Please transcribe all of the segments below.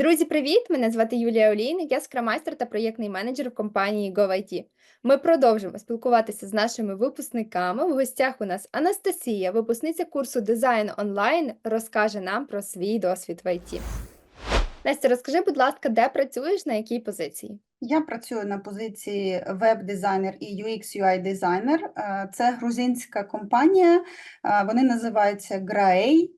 Друзі, привіт! Мене звати Юлія Олійник, я скрамайстер та проєктний менеджер в компанії GoVIT. Ми продовжимо спілкуватися з нашими випускниками. В гостях у нас Анастасія, випускниця курсу дизайн онлайн, розкаже нам про свій досвід в ІТ. Настя, розкажи, будь ласка, де працюєш, на якій позиції? Я працюю на позиції веб-дизайнер і UX UI дизайнер. Е, Це грузинська компанія, е, вони називаються Graey,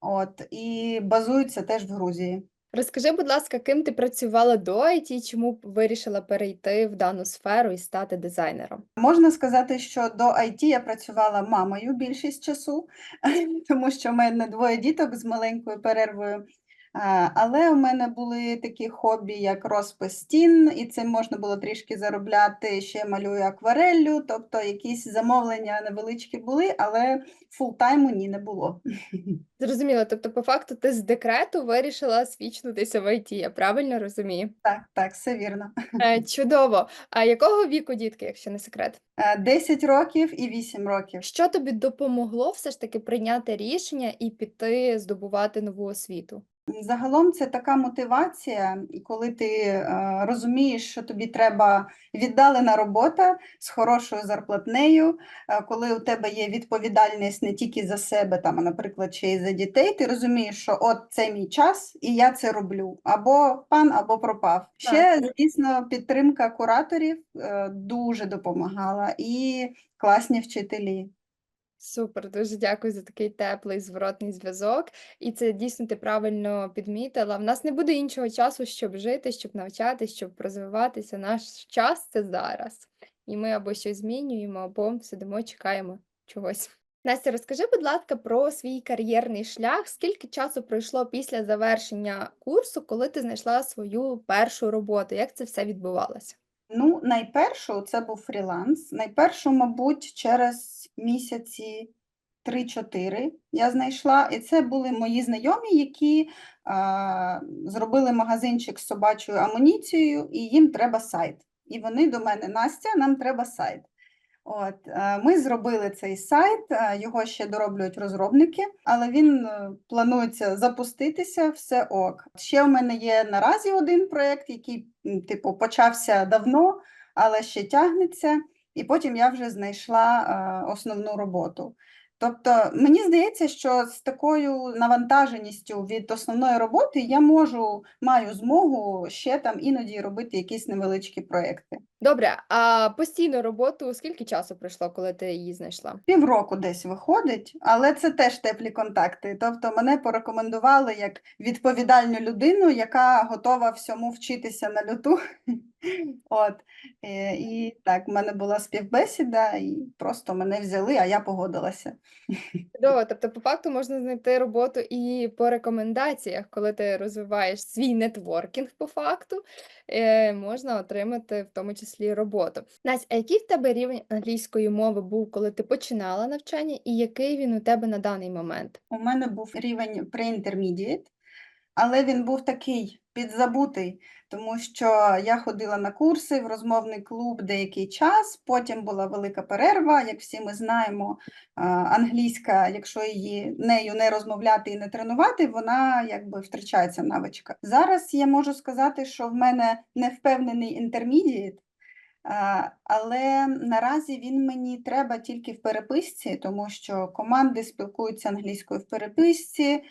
от, і базуються теж в Грузії. Розкажи, будь ласка, ким ти працювала до IT, і чому вирішила перейти в дану сферу і стати дизайнером? Можна сказати, що до IT я працювала мамою більшість часу, тому що в мене двоє діток з маленькою перервою. Е, Але у мене були такі хобі, як розпис стін, і цим можна було трішки заробляти. Ще малюю аквареллю, тобто якісь замовлення невеличкі були, але фултайму ні не було. Зрозуміло, тобто, по факту, ти з декрету вирішила свідчитися в ІТ, я правильно розумію? Так, так, все вірно. Е, Чудово. А якого віку дітки, якщо не секрет? Е, 10 років і 8 років. Що тобі допомогло все ж таки прийняти рішення і піти здобувати нову освіту? Загалом це така мотивація, коли ти е, розумієш, що тобі треба віддалена робота з хорошою зарплатнею, е, коли у тебе є відповідальність не тільки за себе, там, а, наприклад, ще й за дітей, ти розумієш, що от це мій час, і я це роблю. Або пан, або пропав. Ще, звісно, підтримка кураторів е, дуже допомагала, і класні вчителі. Супер, дуже дякую за такий теплий зворотний зв'язок. І це дійсно ти правильно підмітила. В нас не буде іншого часу, щоб жити, щоб навчатись, щоб розвиватися. Наш час це зараз. І ми або щось змінюємо, або сидимо, чекаємо чогось. Настя, розкажи, будь ласка, про свій кар'єрний шлях. Скільки часу пройшло після завершення курсу, коли ти знайшла свою першу роботу? Як це все відбувалося? Ну, найпершу це був фріланс. Найпершу, мабуть, через місяці 3-4 я знайшла, і це були мої знайомі, які а, зробили магазинчик з собачою амуніцією, і їм треба сайт. І вони до мене, Настя, нам треба сайт. От, е, ми зробили цей сайт, е, його ще дороблюють розробники, але він е, планується запуститися, все ок. Ще в мене є наразі один проєкт, який, типу, почався давно, але ще тягнеться, і потім я вже знайшла основну роботу. Тобто, мені здається, що з такою навантаженістю від основної роботи я можу, маю змогу ще там іноді робити якісь невеличкі проекти. Добре, а постійну роботу скільки часу пройшло, коли ти її знайшла? Півроку десь виходить, але це теж теплі контакти. Тобто мене порекомендували як відповідальну людину, яка готова всьому вчитися на люту. От. е, І так, в мене була співбесіда, і просто мене взяли, а я погодилася. Чудово, тобто, по факту можна знайти роботу і по рекомендаціях, коли ти розвиваєш свій нетворкінг по факту, е, можна отримати в тому числі роботу. Настя, а який в тебе рівень англійської мови був, коли ти починала навчання, і який він у тебе на даний момент? У мене був рівень pre-intermediate, але він був такий підзабутий, тому що я ходила на курси в розмовний клуб деякий час, потім була велика перерва, як всі ми знаємо, англійська, якщо її нею не розмовляти і не тренувати, вона якби втрачається навичка. Зараз я можу сказати, що в мене не впевнений а, Але наразі він мені треба тільки в переписці, тому що команди спілкуються англійською в переписці.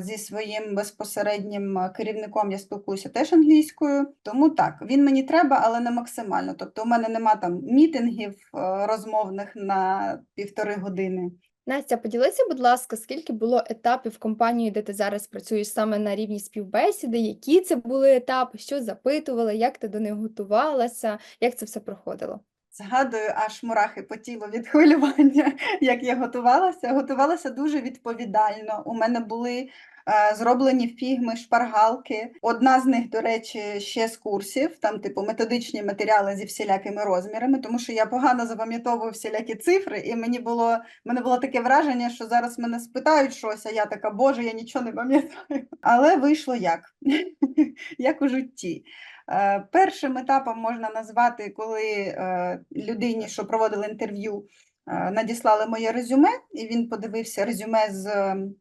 Зі своїм безпосереднім керівником я спілкуюся теж англійською. Тому так, він мені треба, але не максимально. Тобто, у мене нема там мітингів е, розмовних на півтори години. Настя, поділися, будь ласка, скільки було етапів компанії, де ти зараз працюєш саме на рівні співбесіди, які це були етапи, що запитували, як ти до них готувалася, як це все проходило? Згадую, аж мурахи по тілу від хвилювання, як я готувалася. Готувалася дуже відповідально. У мене були е, зроблені фігми, шпаргалки. Одна з них, до речі, ще з курсів, там, типу, методичні матеріали зі всілякими розмірами, тому що я погано запам'ятовую всілякі цифри, і мені було, мене було таке враження, що зараз мене спитають щось, а я така, боже, я нічого не пам'ятаю. Але вийшло як? Як у житті. Е, Першим етапом можна назвати, коли е, людині, що проводили інтерв'ю, е, надіслали моє резюме, і він подивився резюме з ем,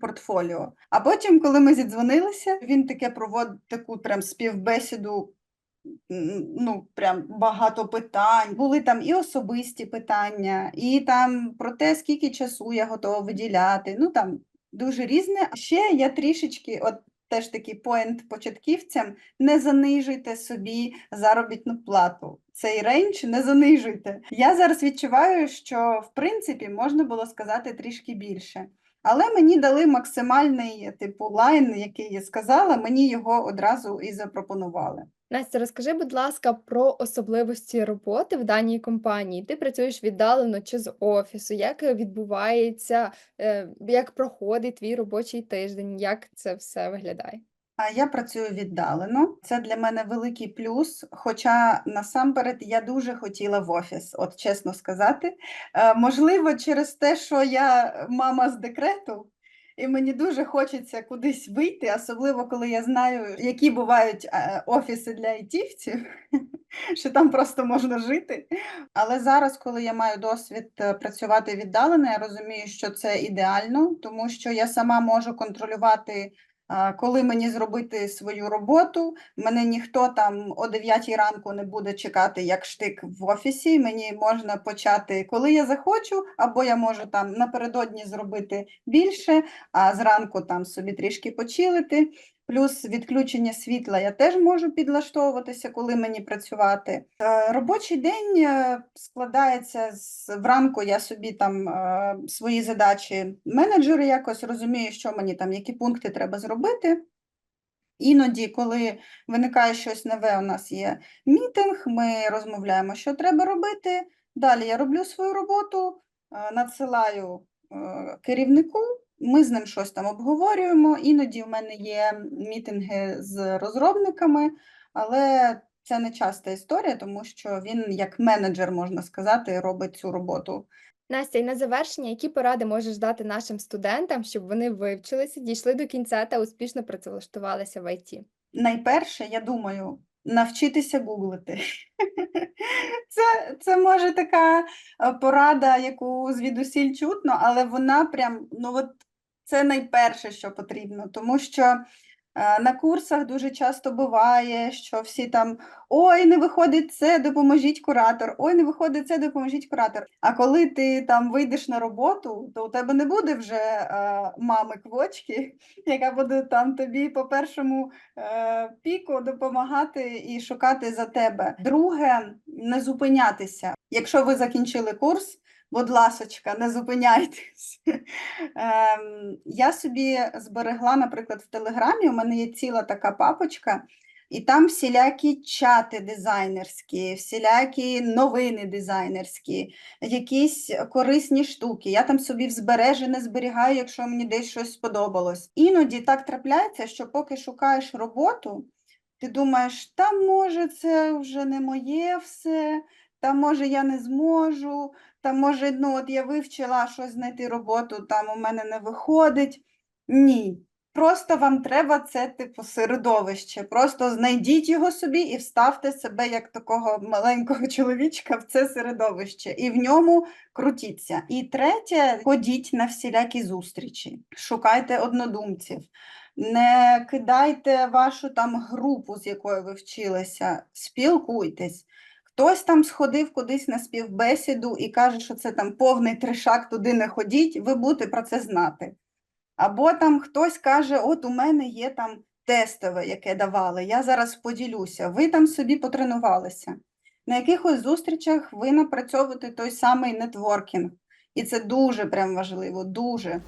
портфоліо. А потім, коли ми зідзвонилися, він таке проводить таку прям співбесіду. Ну, прям багато питань. Були там і особисті питання, і там про те, скільки часу я готова виділяти. Ну там дуже різне. Ще я трішечки, от теж такий поінт початківцям, не занижуйте собі заробітну плату. Цей рейндж не занижуйте. Я зараз відчуваю, що в принципі можна було сказати трішки більше. Але мені дали максимальний типу лайн, який я сказала, мені його одразу і запропонували. Настя, розкажи, будь ласка, про особливості роботи в даній компанії. Ти працюєш віддалено чи з офісу? Як відбувається, е, як проходить твій робочий тиждень? Як це все виглядає? А я працюю віддалено. Це для мене великий плюс. Хоча насамперед я дуже хотіла в офіс, от чесно сказати. Е, можливо, через те, що я мама з декрету, і мені дуже хочеться кудись вийти, особливо коли я знаю, які бувають е, офіси для айтівців, що там просто можна жити. Але зараз, коли я маю досвід е, працювати віддалено, я розумію, що це ідеально, тому що я сама можу контролювати. Коли мені зробити свою роботу, мене ніхто там о 9 ранку не буде чекати як штик в офісі. Мені можна почати, коли я захочу, або я можу там напередодні зробити більше, а зранку там собі трішки почилити. Плюс відключення світла я теж можу підлаштовуватися, коли мені працювати. Е, Робочий день е, складається з вранку. Я собі там е, свої задачі менеджеру якось розумію, що мені там, які пункти треба зробити. Іноді, коли виникає щось нове, у нас є мітинг, ми розмовляємо, що треба робити. Далі я роблю свою роботу, надсилаю керівнику. Ми з ним щось там обговорюємо. Іноді в мене є мітинги з розробниками, але це не часта історія, тому що він, як менеджер, можна сказати, робить цю роботу. Настя, і на завершення, які поради можеш дати нашим студентам, щоб вони вивчилися, дійшли до кінця та успішно працевлаштувалися в ІТ? Найперше, я думаю, навчитися гуглити. Це, це може така е, порада, яку звідусіль чутно, але вона прям, ну от це найперше, що потрібно, тому що на курсах дуже часто буває, що всі там ой, не виходить це, допоможіть куратор, ой, не виходить це, допоможіть куратор. А коли ти там вийдеш на роботу, то у тебе не буде вже е, мами квочки, яка буде там тобі по першому е, піку допомагати і шукати за тебе. Друге, не зупинятися. Якщо ви закінчили курс, будь ласочка, не зупиняйтесь. Ем, я собі зберегла, наприклад, в Телеграмі, у мене є ціла така папочка, і там всілякі чати дизайнерські, всілякі новини дизайнерські, якісь корисні штуки. Я там собі в збережене зберігаю, якщо мені десь щось сподобалось. Іноді так трапляється, що поки шукаєш роботу, ти думаєш, та може це вже не моє все, та може я не зможу, та може, ну от я вивчила щось знайти роботу, там у мене не виходить. Ні. Просто вам треба це типу середовище. Просто знайдіть його собі і вставте себе як такого маленького чоловічка в це середовище, і в ньому крутіться. І третє, ходіть на всілякі зустрічі, шукайте однодумців. Не кидайте вашу там групу, з якою ви вчилися, спілкуйтесь. Хтось там сходив кудись на співбесіду і каже, що це там повний тришак, туди не ходіть, ви будете про це знати. Або там хтось каже, от у мене є там тестове, яке давали, я зараз поділюся, ви там собі потренувалися. На якихось зустрічах ви напрацьовуєте той самий нетворкінг. І це дуже прям важливо, дуже.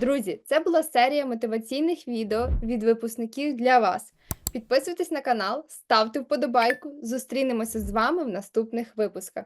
Друзі, це була серія мотиваційних відео від випускників для вас. Підписуйтесь на канал, ставте вподобайку. Зустрінемося з вами в наступних випусках.